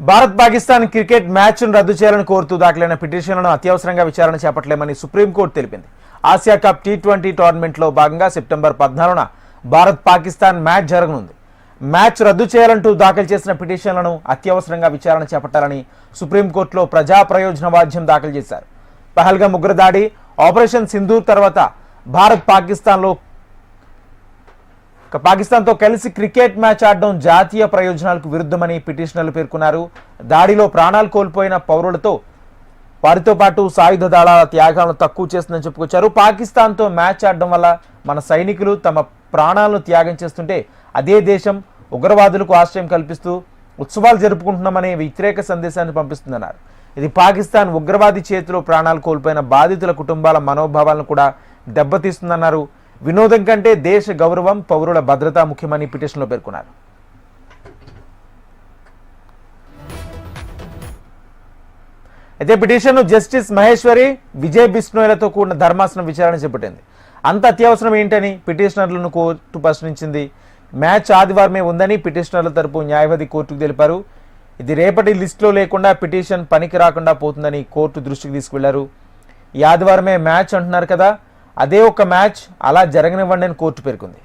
Bharat Pakistan cricket మ్యాచ్ను రద్దు చేయాలని కోరుతూ దాఖలైన పిటిషన్లను అత్యవసరంగా విచారణ చేపట్టలేమని సుప్రీంకోర్టు తెలిపింది. ఆసియా కప్ టీ ట్వంటీ టోర్నమెంట్లో భాగంగా సెప్టెంబర్ పద్నాలుగున భారత్ పాకిస్తాన్ మ్యాచ్ జరగనుంది. మ్యాచ్ రద్దు చేయాలంటూ దాఖలు చేసిన పిటిషన్లను అత్యవసరంగా విచారణ చేపట్టాలని సుప్రీంకోర్టులో ప్రజా ప్రయోజన వాద్యం దాఖలు చేశారు. పహల్గా ఉగ్రదాడి ఆపరేషన్ సింధూర్ తర్వాత భారత్ పాకిస్తాన్లో పాకిస్తాన్తో కలిసి క్రికెట్ మ్యాచ్ ఆడడం జాతీయ ప్రయోజనాలకు విరుద్ధమని పిటిషనర్లు పేర్కొన్నారు. దాడిలో ప్రాణాలు కోల్పోయిన పౌరులతో వారితో పాటు సాయుధ దళాల త్యాగాలను తక్కువ చేస్తుందని చెప్పుకొచ్చారు. పాకిస్తాన్తో మ్యాచ్ ఆడడం వల్ల మన సైనికులు తమ ప్రాణాలను త్యాగం చేస్తుంటే అదే దేశం ఉగ్రవాదులకు ఆశ్రయం కల్పిస్తూ ఉత్సవాలు జరుపుకుంటున్నామనే వ్యతిరేక సందేశాన్ని పంపిస్తుందన్నారు. ఇది పాకిస్తాన్ ఉగ్రవాది చేతిలో ప్రాణాలు కోల్పోయిన బాధితుల కుటుంబాల మనోభావాలను కూడా దెబ్బతీస్తుందన్నారు. వినోదం కంటే దేశ గౌరవం పౌరుల భద్రత ముఖ్యమని పిటిషన్లో పేర్కొన్నారు. అయితే పిటిషన్ను జస్టిస్ మహేశ్వరి విజయ్ బిష్ణోయ్లతో కూడిన ధర్మాసనం విచారణ చేపట్టింది. అంత అత్యవసరం ఏంటని పిటిషనర్లను కోర్టు ప్రశ్నించింది. మ్యాచ్ ఆదివారమే ఉందని పిటిషనర్ల తరపు న్యాయవాది కోర్టుకు తెలిపారు. ఇది రేపటి లిస్టులో లేకుండా పిటిషన్ పనికి రాకుండా పోతుందని కోర్టు దృష్టికి తీసుకువెళ్ళారు. ఈ ఆదివారమే మ్యాచ్ అంటున్నారు కదా అదే ఒక మ్యాచ్ అలా జరగనివ్వండి అని కోర్టు పేర్కొంది.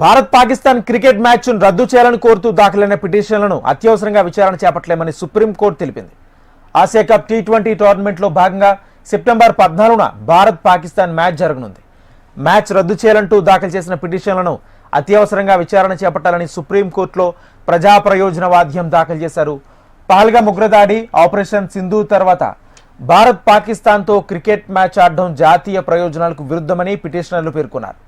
భారత్ పాకిస్తాన్ క్రికెట్ మ్యాచ్ను రద్దు చేయాలని కోరుతూ దాఖలైన పిటిషన్లను అత్యవసరంగా విచారణ చేపట్టలేమని సుప్రీంకోర్టు తెలిపింది. ఆసియా కప్ టీ ట్వంటీ టోర్నమెంట్లో భాగంగా సెప్టెంబర్ పద్నాలుగున భారత్ పాకిస్తాన్ మ్యాచ్ జరగనుంది. మ్యాచ్ రద్దు చేయాలంటూ దాఖలు చేసిన పిటిషన్లను అత్యవసరంగా విచారణ చేపట్టాలని సుప్రీంకోర్టులో ప్రజా ప్రయోజన వాద్యం దాఖలు చేశారు. పహల్గా ముగ్రదాడి ఆపరేషన్ సింధు తర్వాత భారత్ పాకిస్తాన్తో క్రికెట్ మ్యాచ్ ఆడడం జాతీయ ప్రయోజనాలకు విరుద్ధమని పిటిషనర్లు పేర్కొన్నారు.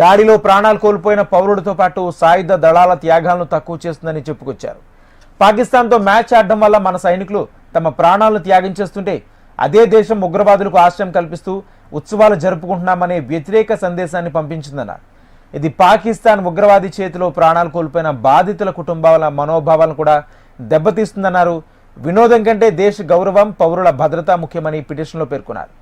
దాడిలో ప్రాణాలు కోల్పోయిన పౌరుడితో పాటు సాయుధ దళాల త్యాగాలను తక్కువ చేస్తుందని చెప్పుకొచ్చారు. పాకిస్తాన్తో మ్యాచ్ ఆడడం వల్ల మన సైనికులు తమ ప్రాణాలను త్యాగం చేస్తుంటే అదే దేశం ఉగ్రవాదులకు ఆశ్రయం కల్పిస్తూ ఉత్సవాలు జరుపుకుంటున్నామనే వ్యతిరేక సందేశాన్ని పంపించిందన్నారు. ఇది పాకిస్తాన్ ఉగ్రవాది చేతిలో ప్రాణాలు కోల్పోయిన బాధితుల కుటుంబాల మనోభావాలను కూడా దెబ్బతీస్తుందన్నారు. వినోదం కంటే దేశ గౌరవం పౌరుల భద్రత ముఖ్యమని పిటిషన్లో పేర్కొన్నారు.